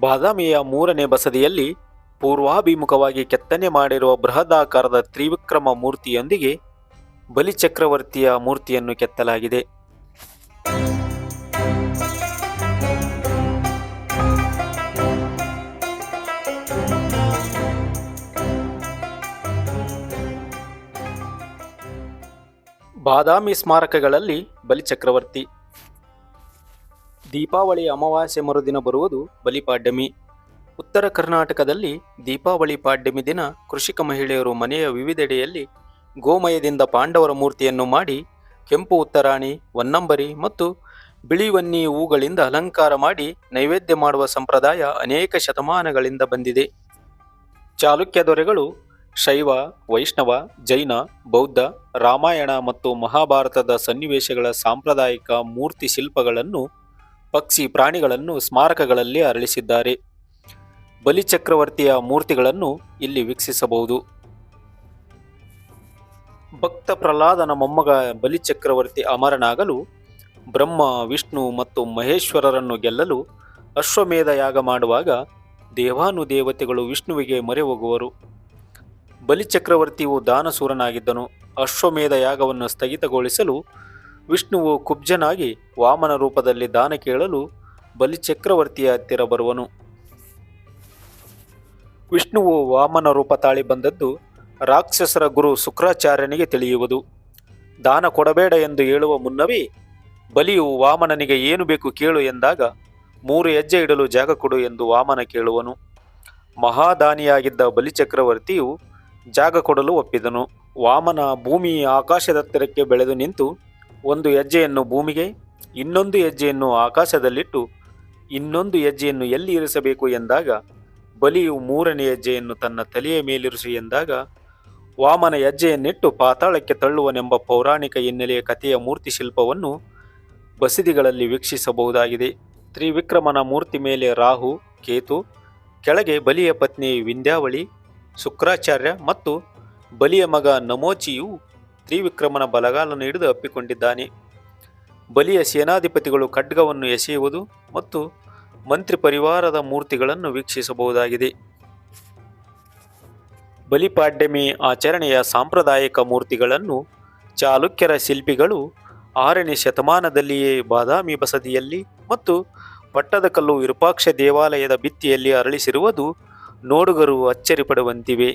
ಬಾದಾಮಿಯ ಮೂರನೇ ಬಸದಿಯಲ್ಲಿ ಪೂರ್ವಾಭಿಮುಖವಾಗಿ ಕೆತ್ತನೆ ಮಾಡಿರುವ ಬೃಹದಾಕಾರದ ತ್ರಿವಿಕ್ರಮ ಮೂರ್ತಿಯೊಂದಿಗೆ ಬಲಿಚಕ್ರವರ್ತಿಯ ಮೂರ್ತಿಯನ್ನು ಕೆತ್ತಲಾಗಿದೆ. ಬಾದಾಮಿ ಸ್ಮಾರಕಗಳಲ್ಲಿ ಬಲಿಚಕ್ರವರ್ತಿ ದೀಪಾವಳಿ ಅಮಾವಾಸ್ಯೆ ಮರುದಿನ ಬರುವುದು ಬಲಿಪಾಡ್ಯಮಿ. ಉತ್ತರ ಕರ್ನಾಟಕದಲ್ಲಿ ದೀಪಾವಳಿ ಪಾಡ್ಯಮಿ ದಿನ ಕೃಷಿಕ ಮಹಿಳೆಯರು ಮನೆಯ ವಿವಿಧೆಡೆಯಲ್ಲಿ ಗೋಮಯದಿಂದ ಪಾಂಡವರ ಮೂರ್ತಿಯನ್ನು ಮಾಡಿ ಕೆಂಪು ಉತ್ತರಾಣಿ ಹೊನ್ನಂಬರಿ ಮತ್ತು ಬಿಳಿ ವನ್ನಿ ಹೂಗಳಿಂದ ಅಲಂಕಾರ ಮಾಡಿ ನೈವೇದ್ಯ ಮಾಡುವ ಸಂಪ್ರದಾಯ ಅನೇಕ ಶತಮಾನಗಳಿಂದ ಬಂದಿದೆ. ಚಾಲುಕ್ಯ ದೊರೆಗಳು ಶೈವ, ವೈಷ್ಣವ, ಜೈನ, ಬೌದ್ಧ, ರಾಮಾಯಣ ಮತ್ತು ಮಹಾಭಾರತದ ಸನ್ನಿವೇಶಗಳ ಸಾಂಪ್ರದಾಯಿಕ ಮೂರ್ತಿ ಶಿಲ್ಪಗಳನ್ನು ಪಕ್ಷಿ ಪ್ರಾಣಿಗಳನ್ನು ಸ್ಮಾರಕಗಳಲ್ಲಿ ಅರಳಿಸಿದ್ದಾರೆ. ಬಲಿಚಕ್ರವರ್ತಿಯ ಮೂರ್ತಿಗಳನ್ನು ಇಲ್ಲಿ ವೀಕ್ಷಿಸಬಹುದು. ಭಕ್ತ ಪ್ರಹ್ಲಾದನ ಮೊಮ್ಮಗ ಬಲಿಚಕ್ರವರ್ತಿ ಅಮರನಾಗಲು, ಬ್ರಹ್ಮ, ವಿಷ್ಣು ಮತ್ತು ಮಹೇಶ್ವರರನ್ನು ಗೆಲ್ಲಲು ಅಶ್ವಮೇಧ ಯಾಗ ಮಾಡುವಾಗ ದೇವಾನುದೇವತೆಗಳು ವಿಷ್ಣುವಿಗೆ ಮೊರೆ ಹೋಗುವರು. ಬಲಿಚಕ್ರವರ್ತಿಯು ದಾನಸೂರನಾಗಿದ್ದನು. ಅಶ್ವಮೇಧ ಯಾಗವನ್ನು ಸ್ಥಗಿತಗೊಳಿಸಲು ವಿಷ್ಣುವು ಕುಬ್ಜನಾಗಿ ವಾಮನ ರೂಪದಲ್ಲಿ ದಾನ ಕೇಳಲು ಬಲಿಚಕ್ರವರ್ತಿಯ ಹತ್ತಿರ ಬರುವನು. ವಿಷ್ಣುವು ವಾಮನ ರೂಪ ತಾಳಿ ಬಂದದ್ದು ರಾಕ್ಷಸರ ಗುರು ಶುಕ್ರಾಚಾರ್ಯನಿಗೆ ತಿಳಿಯುವುದು. ದಾನ ಕೊಡಬೇಡ ಎಂದು ಹೇಳುವ ಮುನ್ನವೇ ಬಲಿಯು ವಾಮನನಿಗೆ ಏನು ಬೇಕು ಕೇಳು ಎಂದಾಗ ಮೂರು ಹೆಜ್ಜೆ ಇಡಲು ಜಾಗ ಕೊಡು ಎಂದು ವಾಮನ ಕೇಳುವನು. ಮಹಾದಾನಿಯಾಗಿದ್ದ ಬಲಿಚಕ್ರವರ್ತಿಯು ಜಾಗ ಕೊಡಲು ಒಪ್ಪಿದನು. ವಾಮನ ಭೂಮಿ ಆಕಾಶದತ್ತಿರಕ್ಕೆ ಬೆಳೆದು ನಿಂತು ಒಂದು ಹೆಜ್ಜೆಯನ್ನು ಭೂಮಿಗೆ, ಇನ್ನೊಂದು ಹೆಜ್ಜೆಯನ್ನು ಆಕಾಶದಲ್ಲಿಟ್ಟು, ಇನ್ನೊಂದು ಹೆಜ್ಜೆಯನ್ನು ಎಲ್ಲಿ ಇರಿಸಬೇಕು ಎಂದಾಗ, ಬಲಿಯು ಮೂರನೇ ಹೆಜ್ಜೆಯನ್ನು ತನ್ನ ತಲೆಯ ಮೇಲಿರಿಸು ಎಂದಾಗ, ವಾಮನ ಹೆಜ್ಜೆಯನ್ನಿಟ್ಟು ಪಾತಾಳಕ್ಕೆ ತಳ್ಳುವನೆಂಬ ಪೌರಾಣಿಕ ಹಿನ್ನೆಲೆಯ ಕಥೆಯ ಮೂರ್ತಿ ಶಿಲ್ಪವನ್ನು ಬಸದಿಗಳಲ್ಲಿ ವೀಕ್ಷಿಸಬಹುದಾಗಿದೆ. ತ್ರಿವಿಕ್ರಮನ ಮೂರ್ತಿ ಮೇಲೆ ರಾಹು, ಕೇತು, ಕೆಳಗೆ ಬಲಿಯ ಪತ್ನಿ ವಿಂಧ್ಯಾವಳಿ, ಶುಕ್ರಾಚಾರ್ಯ ಮತ್ತು ಬಲಿಯ ಮಗ ನಮೋಚಿಯು ತ್ರಿವಿಕ್ರಮನ ಬಲಗಾಲನ್ನು ಹಿಡಿದು ಅಪ್ಪಿಕೊಂಡಿದ್ದಾನೆ. ಬಲಿಯ ಸೇನಾಧಿಪತಿಗಳು ಖಡ್ಗವನ್ನು ಎಸೆಯುವುದು ಮತ್ತು ಮಂತ್ರಿ ಪರಿವಾರದ ಮೂರ್ತಿಗಳನ್ನು ವೀಕ್ಷಿಸಬಹುದಾಗಿದೆ. ಬಲಿಪಾಡ್ಯಮಿ ಆಚರಣೆಯ ಸಾಂಪ್ರದಾಯಿಕ ಮೂರ್ತಿಗಳನ್ನು ಚಾಲುಕ್ಯರ ಶಿಲ್ಪಿಗಳು ಆರನೇ ಶತಮಾನದಲ್ಲಿಯೇ ಬಾದಾಮಿ ಬಸದಿಯಲ್ಲಿ ಮತ್ತು ಪಟ್ಟದಕಲ್ಲು ವಿರೂಪಾಕ್ಷ ದೇವಾಲಯದ ಭಿತ್ತಿಯಲ್ಲಿ ಅರಳಿಸಿರುವುದು ನೋಡುಗರು ಅಚ್ಚರಿಪಡುವಂತಿವೆ